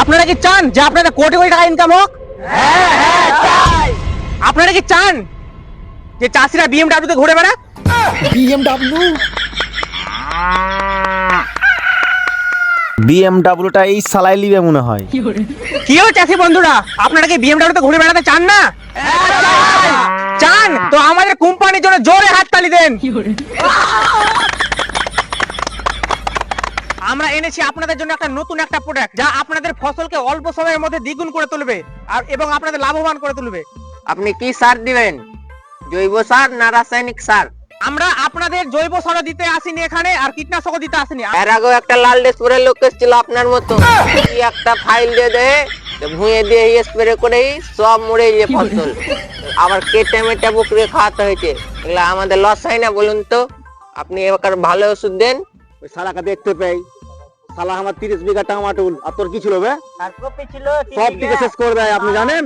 আপনারা কি চান যে আপনাদের কোটি কোটি টাকা ইনকাম হোক? আপনারা কি চান যে চাষিরা বিএমডাব্লিউতে ঘুরে বেড়াক? বিএমডাব্লিউ বিএমডাব্লিউটা এই সালাই লিবে মনে হয়। কি হলো চাষি বন্ধুরা? আপনারা কি বিএমডাব্লিউতে ঘুরে বেড়াতে চান না? চান? তো আমাদের কোম্পানির জন্য জোরে হাত হাততালি দেন। আমরা এনেছি আপনাদের জন্য একটা নতুন একটা প্রোডাক্ট যা আপনাদের ফসলকে অল্প সময়ের মধ্যে দ্বিগুণ করে তুলবে আর এবং আপনাদের লাভবান করে তুলবে। আপনি কি সার দিবেন? জৈব সার না রাসায়নিক সার? আমরা আপনাদের জৈব সার দিতে আসিনি এখানে আর কীটনাশকও দিতে আসিনি। এর আগেও একটা লাল স্প্রে লোক এসেছিল আপনার মতো। কি একটা ফাইল দিয়ে দেয় ভুঁয়ে দিয়ে স্প্রে করেই সব মরে গিয়ে ফসল। আবার কেটে মেটে বুকরে খাওয়াতে হয়েছে। এগুলা আমাদের লস হয় না বলুন তো। আপনি এবার ভালো ওষুধ দেন ওই শালাকে দেখতে পাই শালা আমার তিরিশ বিঘা টামাটুল। আর তোর কি ছিল বে? সব দিকে শেষ করে দেয় আপনি জানেন?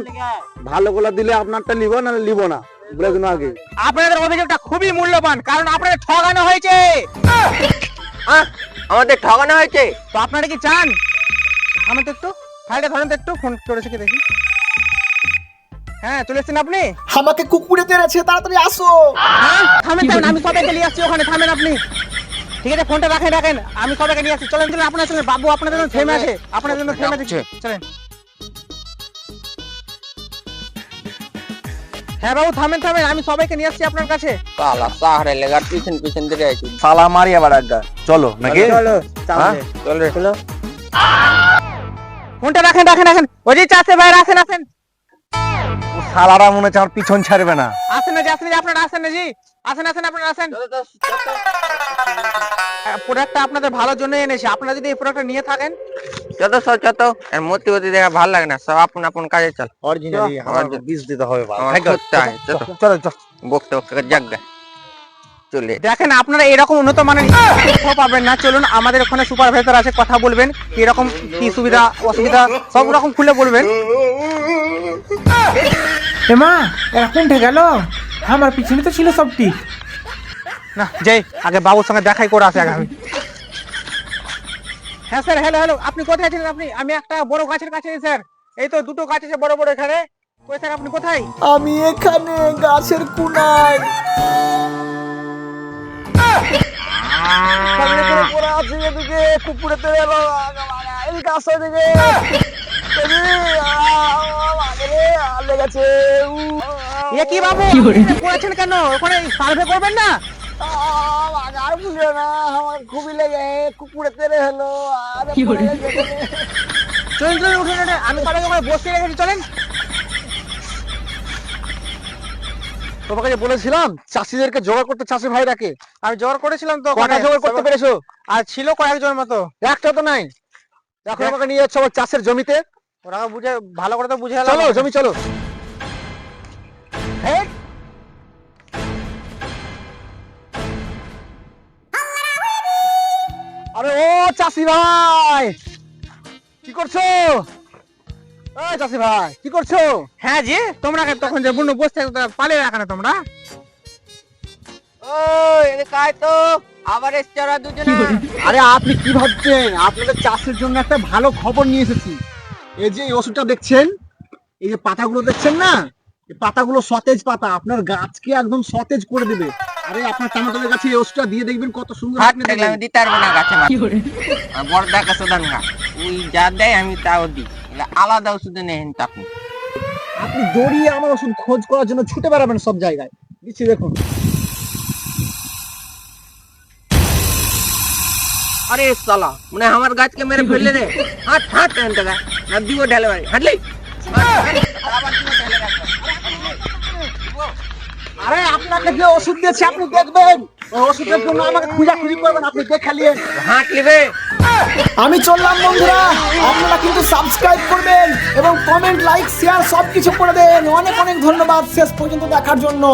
ভালো গুলো দিলে আপনারটা লিব না। লিব না আগে। আপনাদের অভিযোগটা খুবই মূল্যবান কারণ আপনাদের ঠগানো হয়েছে। আমাদের ঠকানো হয়েছে। তো আপনারা কি চান? আমি তো একটু। ফাইলটা ধরেন তো একটু ফোন করেছে কি দেখি। হ্যাঁ চলে এসেছেন আপনি? আমাকে কুকুরে তেড়েছে তাড়াতাড়ি আসো। হ্যাঁ, থামেন থামেন আমি সবাইকে নিয়ে আসছি ওখানে? থামেন আপনি। ঠিক আছে ফোনটা রাখেন রাখেন। আমি সবাইকে নিয়ে আসছি। চলেন চলেন আপনার সঙ্গে বাবু আপনাদের জন্য থেমে আছে। আপনাদের জন্য থেমে আছে। চলেন। হ্যাঁ বাবু থামেন থামেন। আমি সবাইকে নিয়ে আসছি আপনার কাছে। কালা সাহারে লেগার পিছন পিছন আছি শালা মারি আবার আজ্ঞা চলো নাকি? হ্যাঁ? চল। রে। ফোনটা রাখেন রাখেন রাখেন। ওই যে চাষে ভাই আসেন শালারা মনে হচ্ছে আমার পিছন ছাড়বে না। আসেন না জি আসেন না জি আপনারা আসেন না জি। আসেন আসেন আপনারা আসেন। প্রোডাক্টটা আপনাদের ভালোর জন্য এনেছি। আপনারা যদি এই প্রোডাক্টটা নিয়ে থাকেন যত সব যত মূর্তি মূর্তি দেখা ভালো লাগে না সব আপন আপন কাজে চল। অরিজিনালি আমার বিষ দিতে হবে বাবা। আমার করতে চল চলো। চলো বকতে বকতে জাগ চলে। দেখেন আপনারা এরকম উন্নত মানের পাবেন না। চলুন আমাদের ওখানে সুপারভাইজার আছে কথা বলবেন। এরকম কি সুবিধা অসুবিধা সব রকম খুলে বলবেন। এমা এরা কোনটা গেল? আমার পিছনে তো ছিল সবটি না যাই আগে বাবুর সঙ্গে দেখাই করে আসে আগে আমি হ্যাঁ স্যার হ্যালো হ্যালো আপনি কোথায় ছিলেন আপনি আমি একটা বড় গাছের কাছে স্যার এই তো দুটো গাছ আছে বড় বড় এখানে কই স্যার আপনি কোথায় আমি এখানে গাছের কুনায় এলো এই গাছ কি বাবু করেছেন কেন ওখানে সার্ভে করবেন না তোমাকে যে বলেছিলাম চাষিদেরকে জোগাড় করতে চাষি ভাইরাকে আমি জোর করেছিলাম তো কটা জোগাড় করতে পেরেছ আর ছিল কয়েকজন মতো একটা তো নাই এখন আমাকে নিয়ে যাচ্ছ চাষের জমিতে ওরা বুঝে ভালো করে তো বুঝে জমি চলো। আরে ও চাষি ভাই। কি করছ? এই চাষি ভাই কি করছ? হ্যাঁ জি তোমরা তখন যে বুনো বসে থাকতো পালিয়ে রাখা না তোমরা। কায় তো। আবার দুজনে। আরে আপনি কি ভাবছেন? আপনাদের চাষের জন্য একটা ভালো খবর নিয়ে এসেছি। এই যে এই ওষুধটা দেখছেন? এই যে পাতাগুলো দেখছেন না? এই পাতাগুলো সতেজ পাতা। আপনার গাছকে একদম সতেজ করে দেবে। আরে আপনার টমেটোর গাছে এই দিয়ে দেখবেন কত সুন্দর হাত আপনি থাকলে আমি দিতে পারব না গাছে মাছ আর বড় দেখা সোদান না। ওই যা দেয় আমি তাও দিই। আলাদা ওষুধ আপনি আপনি দৌড়িয়ে আমার ওষুধ খোঁজ করার জন্য ছুটে বেড়াবেন সব জায়গায়। দিচ্ছি দেখুন। আরে সালা মানে আমার গাছকে মেরে ফেললে রে। হাট হাট না দিব ঢেলে বাড়ি। হাঁটলি? আবার দিব ঢেলে। আরে আপনাকে যে ওষুধ দিয়েছি আপনি দেখবেন। ওই ওষুধের জন্য আমাকে খুঁজাখুঁজি করবেন আপনি দেখে নিয়ে নেবে আমি চললাম বন্ধুরা। আপনারা কিন্তু সাবস্ক্রাইব করবেন এবং কমেন্ট লাইক শেয়ার সবকিছু করে দেন। অনেক অনেক ধন্যবাদ। শেষ পর্যন্ত দেখার জন্য।